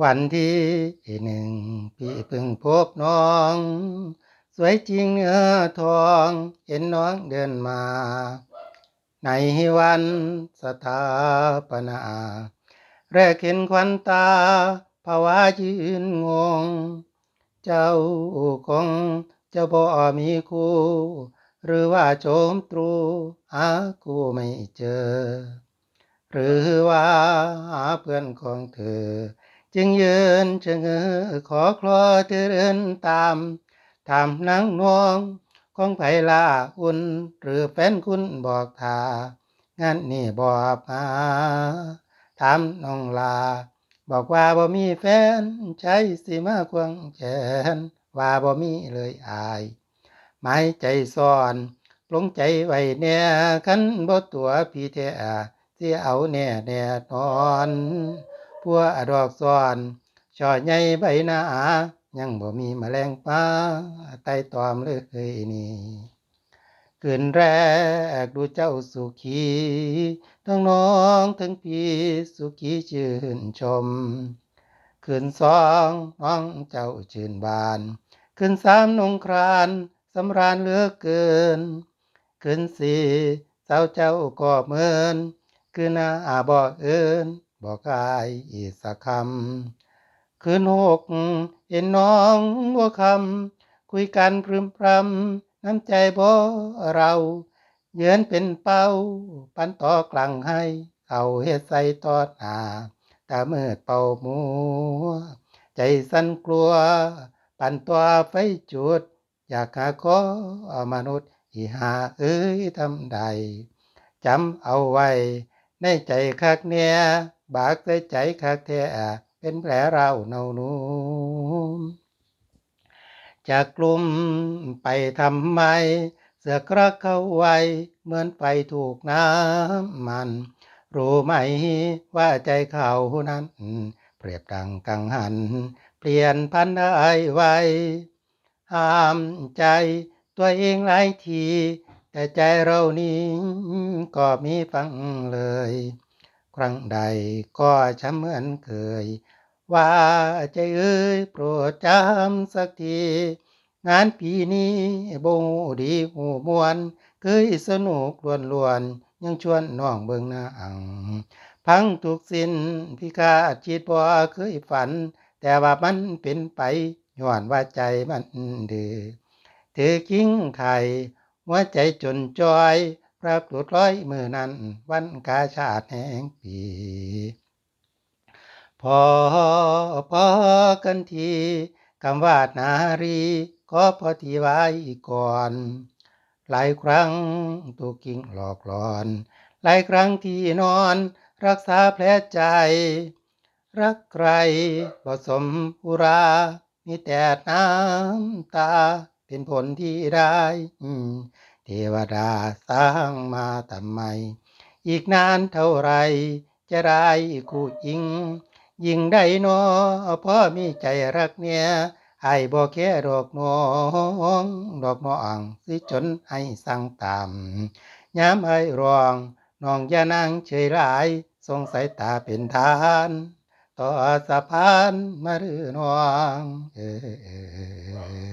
วันที่หนึ่งพี่เพิ่งพบน้อง สวยจริงเนื้อทองเห็นน้องเดินมา ในวันสถาปนาแรกเห็นควันตาภาวะยืนงง เจ้าคงเจ้าบ่มีคู่ หรือว่าโจมตรูหาคู่ไม่เจอ หรือว่าหาเพื่อนของเธอ จึงยืนชะเง้อขอคลอเธอเดินตามทำนังนองของไผลาอุ่นหรือแฟนคุณบอกทางานนี่บอกมาถามน้องลา บอกว่าบ่มีแฟนใช้สิมาควงแขนว่าบ่มีเลยอายหมายใจซ่อนลงใจไว้แน่คันบ่ตัวพี่แท้สิเอาแน่แน่นอน พัวดอกซ้อนช่อใหญ่ใบหน้ายังบ่มีแมลงป้าไต่ตอมเลยนี่คืนแรกดูเจ้าสุขีทั้งน้องทั้งพี่สุขีชื่นชมคืนสองน้องเจ้าชื่นบานคืนสามนงครานสำราญเหลือเกินคืนสี่สาวเจ้าก็เมือนคืนหน้าบอกเอิน บอกกายอีกสักคำคืนหกเห็นน้องบัวคำคุยกันพรึมพรำน้ำใจบ่เรา เยือนเป็นเป้า ปันต่อกลังให้ เขาเฮ็ดใส่ตอดหนาตามืดเป่ามัวใจสั่นกลัว ปันตัวไฟจุด อยากหาขอมนุษย์อีหาเอ้ยทำใดจำเอาไว้ ในใจคักเนี่ย บากใส่ใจคักแท้เป็นแผลเราเนานูมจากกลุ่มไปทำไม เสือกรักเข้าไวเหมือนไฟถูกน้ำมัน รู้ไหมว่าใจเขานั้น เปรียบดังกังหัน เปลี่ยนพันได้ไวห้ามใจตัวเองหลายที แต่ใจเรานี้ก็มีฟังเลย ครั้งใดก็ช้ำเหมือนเคย ว่าใจเอ้ยโปรดจำสักที งานปีนี้บงดีหูมวนเคยสนุกล้วนล้วนยังชวนน้องเบิงหน้าอัง พังทุกสิ้นพิกาจิตบ่เคยฝัน แต่ว่ามันเป็นไปย้อนว่าใจมันดื้อถือกิ้งไข่หัวใจจนจอย ปรากฏร้อยมือนั้น วันกาชาติแห่งปี พอพอกันทีคำว่านารีก็พอทีไว้ก่อน หลายครั้งถูกกิ่งหลอกหลอน หลายครั้งที่นอนรักษาแผลใจ รักใครผสมอุรา มีแต่น้ำตาเป็นผลที่ได้ เทวดาสร้างมาทำไม อีกนานเท่าไร จะได้คู่ยิง ยิงได้นอพ่อมีใจรักเนี่ยไอ้บ่แค่ดอกน้องดอกน้องสิจนให้สั่งตามย้ำไอ้รองน้องอย่านั่งเฉยหลายสงสายตาเป็นทาน ต่อสะพานมารือน้องเออ